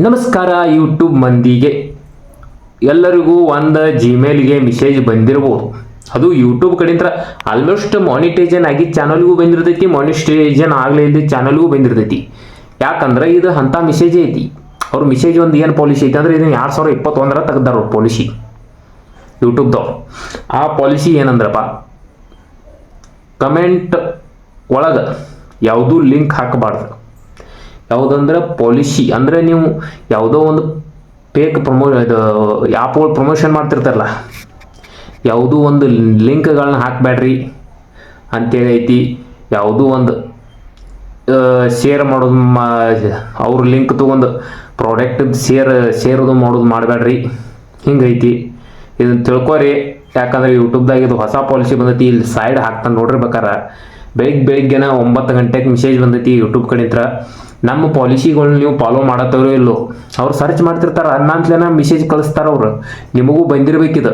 ನಮಸ್ಕಾರ ಯೂಟ್ಯೂಬ್ ಮಂದಿಗೆ. ಎಲ್ಲರಿಗೂ ಒಂದು ಜಿಮೇಲ್ಗೆ ಮೆಸೇಜ್ ಬಂದಿರ್ಬೋದು. ಅದು ಯೂಟ್ಯೂಬ್ ಕಡೆಯಿಂದ ಆಲ್ಮೋಸ್ಟ್ ಮಾನಿಟೈಜನ್ ಆಗಿ ಚಾನಲ್ಗೂ ಬಂದಿರ್ತೈತಿ ಮಾನಿಟೈಜನ್ ಆಗಲೇ ಇಲ್ಲದೆ ಚಾನಲ್ಗೂ ಬಂದಿರ್ತೈತಿ. ಯಾಕಂದ್ರೆ ಇದು ಅಂಥ ಮೆಸೇಜ್ ಐತಿ. ಅವ್ರ ಮೆಸೇಜ್ ಒಂದು ಏನು ಪಾಲಿಸಿ ಐತಿ ಅಂದ್ರೆ ಇದನ್ನು ಎರಡು ಸಾವಿರ ಇಪ್ಪತ್ತೊಂದರ ತೆಗ್ದಾರ ಅವ್ರ ಪಾಲಿಸಿ ಯೂಟ್ಯೂಬ್ದವ್ರು ಆ ಪಾಲಿಸಿ ಏನಂದ್ರಪ್ಪ? ಕಮೆಂಟ್ ಒಳಗೆ ಯಾವುದೂ ಲಿಂಕ್ ಹಾಕಬಾರ್ದು. ಯಾವುದಂದ್ರೆ ಪಾಲಿಸಿ ಅಂದರೆ ನೀವು ಯಾವುದೋ ಒಂದು ಪೇಕ್ ಪ್ರಮೋ ಇದು ಆ್ಯಪ್ಗಳು ಪ್ರಮೋಷನ್ ಮಾಡ್ತಿರ್ತಾರಲ್ಲ, ಯಾವುದೂ ಒಂದು ಲಿಂಕ್ಗಳನ್ನ ಹಾಕಬೇಡ್ರಿ ಅಂತೇಳಿ ಐತಿ ಯಾವುದೂ ಒಂದು ಶೇರ್ ಮಾಡೋದು ಮಾ, ಅವ್ರ ಲಿಂಕ್ ತೊಗೊಂಡು ಪ್ರಾಡಕ್ಟ್ ಶೇರ್ ಶೇರ್ದು ಮಾಡೋದು ಮಾಡಬೇಡ್ರಿ ಹಿಂಗೈತಿ. ಇದನ್ನ ತಿಳ್ಕೊರಿ. ಯಾಕಂದ್ರೆ ಯೂಟ್ಯೂಬ್ದಾಗ ಇದು ಹೊಸ ಪಾಲಿಸಿ ಬಂದೈತಿ. ಇಲ್ಲಿ ಸೈಡ್ ಹಾಕ್ತಾನೆ ನೋಡ್ರಿ ಬೇಕಾರ. ಬೆಳಿಗ್ಗೆ ಬೆಳಿಗ್ಗೆನ ಒಂಬತ್ತು ಗಂಟೆಗೆ ಮೆಸೇಜ್ ಬಂದೈತಿ ಯೂಟ್ಯೂಬ್ ಕಡೆಯಿಂದ ನಮ್ಮ ಪಾಲಿಸಿಗಳನ್ನ ನೀವು ಫಾಲೋ ಮಾಡತ್ತವ್ರೋ ಇಲ್ಲೋ, ಅವ್ರು ಸರ್ಚ್ ಮಾಡ್ತಿರ್ತಾರ ಅನ್ನಂತ್ಲೇನ ಮೆಸೇಜ್ ಕಳಿಸ್ತಾರ ಅವ್ರು. ನಿಮಗೂ ಬಂದಿರಬೇಕಿದು.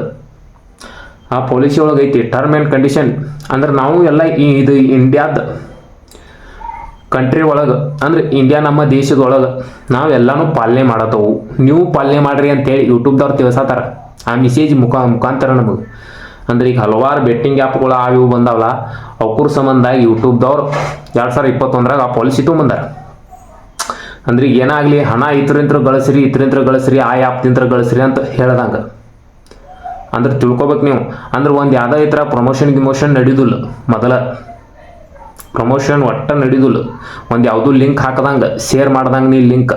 ಆ ಪಾಲಿಸಿ ಒಳಗೆ ಐತಿ ಟರ್ಮ್ ಆ್ಯಂಡ್ ಕಂಡೀಷನ್ ಅಂದ್ರೆ ನಾವು ಎಲ್ಲ ಇದು ಇಂಡಿಯಾದ ಕಂಟ್ರಿ ಒಳಗೆ, ಅಂದ್ರೆ ಇಂಡಿಯಾ ನಮ್ಮ ದೇಶದೊಳಗೆ ನಾವು ಎಲ್ಲಾನು ಪಾಲನೆ ಮಾಡತ್ತವು. ನೀವು ಪಾಲನೆ ಮಾಡ್ರಿ ಅಂತೇಳಿ ಯೂಟ್ಯೂಬ್ದವ್ರು ತಿಳಿಸತ್ತಾರ ಆ ಮೆಸೇಜ್ ಮುಖ ಮುಖಾಂತರ ನಮಗೆ. ಅಂದ್ರೆ ಈಗ ಹಲವಾರು ಬೆಟ್ಟಿಂಗ್ ಆ್ಯಪ್ಗಳು ಆ ಇವು ಬಂದಾವಲ್ಲ ಅವ್ರ ಸಂಬಂಧ ಯೂಟ್ಯೂಬ್ದವ್ರು ಎರಡು ಸಾವಿರ ಇಪ್ಪತ್ತೊಂದರಾಗ ಆ ಪಾಲಿಸಿ ತೊಗೊಂಬಂದಾರ. ಅಂದ್ರೆ ಏನಾಗ್ಲಿ ಹಣ ಇತರಿಂತ್ರ ಗಳಿಸ್ರಿ ಇತರಿಂತ್ರ ಗಳಿಸ್ರಿ, ಆ ಆ್ಯಪ್ದಿಂತ್ರ ಗಳಿಸ್ರಿ ಅಂತ ಹೇಳ್ದಂಗೆ. ಅಂದ್ರೆ ತಿಳ್ಕೊಬೇಕು ನೀವು. ಅಂದ್ರೆ ಒಂದು ಯಾವುದೋ ಈ ಥರ ಪ್ರಮೋಷನ್ ಗಿಮೋಷನ್ ನಡೀದಿಲ್ಲ ಮೊದಲ. ಪ್ರಮೋಷನ್ ಒಟ್ಟ ನಡೀದಿಲ್ಲ ಒಂದು ಯಾವುದೂ ಲಿಂಕ್ ಹಾಕದಂಗೆ ಶೇರ್ ಮಾಡ್ದಂಗೆ ನೀ ಲಿಂಕ್.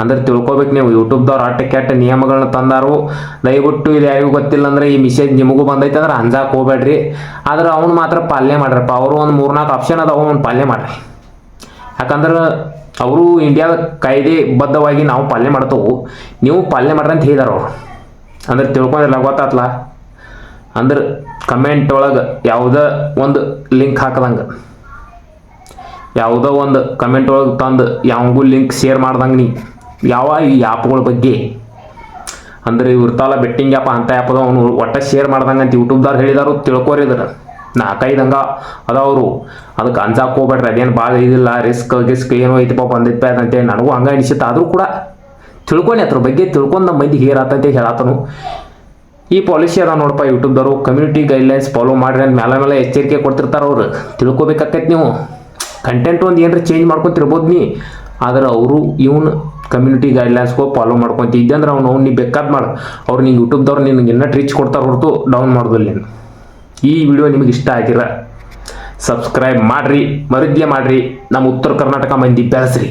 ಅಂದ್ರೆ ತಿಳ್ಕೊಬೇಕು ನೀವು, ಯೂಟ್ಯೂಬ್ದವ್ರು ಆಟ ಕೆಟ್ಟ ನಿಯಮಗಳನ್ನ ತಂದಾರು. ದಯವಿಟ್ಟು ಇದು ಯಾರಿಗೂ ಗೊತ್ತಿಲ್ಲ ಅಂದ್ರೆ ಈ ಮೆಸೇಜ್ ನಿಮಗೂ ಬಂದೈತೆ ಅಂದ್ರೆ ಅಂಜಾಕ್ ಹೋಗ್ಬೇಡ್ರಿ ಆದ್ರೆ ಅವ್ನು ಮಾತ್ರ ಪಾಲನೆ ಮಾಡ್ರಪ್ಪ. ಅವರು ಒಂದು ಮೂರ್ನಾಲ್ಕು ಆಪ್ಷನ್ ಅದಾವ, ಅವನು ಪಾಲನೆ ಮಾಡ್ರಿ. ಯಾಕಂದ್ರೆ ಅವರು ಇಂಡಿಯಾದ ಕಾಯ್ದೆ ಬದ್ಧವಾಗಿ ನಾವು ಪಾಲನೆ ಮಾಡ್ತೇವೆ. ನೀವು ಪಾಲನೆ ಮಾಡ್ರಿ ಅಂತ ಹೇಳಿದಾರ ಅವರು. ಅಂದ್ರೆ ತಿಳ್ಕೊಂಡಿರಲ್ಲ ಗೊತ್ತಾತ್ಲ. ಅಂದ್ರೆ ಕಮೆಂಟ್ ಒಳಗೆ ಯಾವುದೋ ಒಂದು ಲಿಂಕ್ ಹಾಕದಂಗೆ. ಯಾವುದೋ ಒಂದು ಕಮೆಂಟ್ ಒಳಗೆ ತಂದು ಯಾವಾಗೂ ಲಿಂಕ್ ಶೇರ್ ಮಾಡ್ದಂಗೆ ನೀ. ಯಾವ ಈ ಆ್ಯಪ್ಗಳ ಬಗ್ಗೆ. ಅಂದ್ರೆ ತಾಲ ಬೆಟ್ಟಿಂಗ್ ಆ್ಯಪ್ ಅಂತ ಆ್ಯಪ್ ಅದ ಅವನು ಒಟ್ಟ ಶೇರ್ ಮಾಡ್ದಂಗೆ ಅಂತ ಯೂಟ್ಯೂಬ್ದವ್ರು ಹೇಳಿದಾರು, ತಿಳ್ಕೊರಿದ್ರ. ನಾಲ್ಕೈದಂಗ ಅದಾವರು. ಅದಕ್ಕೆ ಅಂಜಾಕ್ ಹೋಗ್ಬೇಡ್ರಿ, ಅದೇನು ಭಾಳ ಇದಿಲ್ಲ ರಿಸ್ಕ್ ಗಿಸ್ಕ್ ಏನೋ ಐತಿ ಪಾಪ ಬಂದೈತೆ ಅಂತೇಳಿ ನನಗೂ ಹಂಗೆ ಅನಿಸುತ್ತೆ ಆದರೂ ಕೂಡ ತಿಳ್ಕೊಂಡು ಅದ್ರ ಬಗ್ಗೆ, ತಿಳ್ಕೊಂಡು ನಮ್ಮ ಮಂದಿ ಹೇರಾತಂತೆ ಹೇಳಾತನು. ಈ ಪಾಲಿಸಿ ಅದ ನೋಡಪ್ಪ ಯೂಟ್ಯೂಬ್ದವರು ಕಮ್ಯುನಿಟಿ ಗೈಡ್ಲೈನ್ಸ್ ಫಾಲೋ ಮಾಡ್ರಿ ಅಂತ ಮೇಲೆ ಮೇಲೆ ಎಚ್ಚರಿಕೆ ಕೊಡ್ತಿರ್ತಾರೆ ಅವ್ರು. ತಿಳ್ಕೊಬೇಕಾಕೈತಿ ನೀವು. ಕಂಟೆಂಟ್ ಒಂದು ಏನಾರ ಚೇಂಜ್ ಮಾಡ್ಕೊತಿರ್ಬೋದು ನೀ. ಆದ್ರೆ ಅವರು, ಇವನು ಕಮ್ಯುನಿಟಿ ಗೈಡ್ಲೈನ್ಸ್ಗೂ ಫಾಲೋ ಮಾಡ್ಕೊತಿ ಇದ್ದಂದ್ರೆ ಅವ್ನು ಅವ್ನು ನೀ ಬೇಕಾದ್ ಮಾಡು. ಅವ್ರು ನಿಂಗೆ ಯೂಟ್ಯೂಬ್ದವ್ರು ನಿನಗೆ ಇನ್ನೂ ರೀಚ್ ಕೊಡ್ತಾರೆ ಹೊರತು ಡೌನ್ ಮಾಡೋದಿಲ್ಲ ನೀನು. ಈ ವಿಡಿಯೋ ನಿಮಗೆ ಇಷ್ಟ ಆಗಿರ ಸಬ್ಸ್ಕ್ರೈಬ್ ಮಾಡ್ರಿ ಮರುದ್ಯ ಮಾಡ್ರಿ ನಮ್ಮ ಉತ್ತರ ಕರ್ನಾಟಕ ಮಂದಿ ಬೆಳೆಸ್ರಿ.